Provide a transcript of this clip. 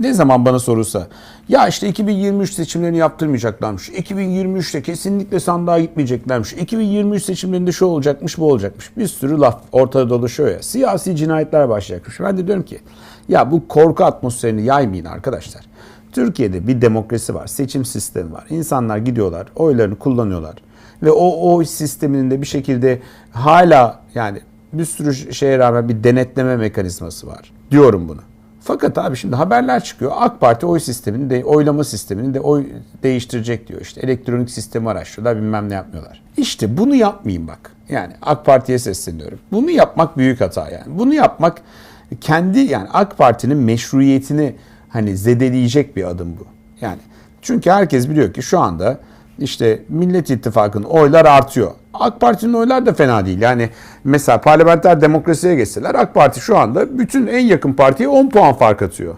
ne zaman bana sorulsa ya işte 2023 seçimlerini yaptırmayacaklarmış. 2023'te kesinlikle sandığa gitmeyeceklermiş. 2023 seçimlerinde şu olacakmış bu olacakmış. Bir sürü laf ortada dolaşıyor ya. Siyasi cinayetler başlayacakmış. Ben de diyorum ki ya bu korku atmosferini yaymayın arkadaşlar. Türkiye'de bir demokrasi var, seçim sistemi var. İnsanlar gidiyorlar, oylarını kullanıyorlar. Ve o oy sisteminin de bir şekilde hala yani bir sürü şeye rağmen bir denetleme mekanizması var. Diyorum bunu. Fakat abi şimdi haberler çıkıyor. AK Parti oy sistemini de oylama sistemini de oy değiştirecek diyor. İşte elektronik sistemi araştırıyorlar bilmem ne yapmıyorlar. İşte bunu yapmayın bak. Yani AK Parti'ye sesleniyorum. Bunu yapmak büyük hata yani. Bunu yapmak kendi yani AK Parti'nin meşruiyetini hani zedeleyecek bir adım bu. Yani çünkü herkes biliyor ki şu anda işte Millet İttifakı'nın oylar artıyor. AK Parti'nin oylar da fena değil. Yani mesela parlamenter demokrasiye geçseler AK Parti şu anda bütün en yakın partiye 10 puan fark atıyor.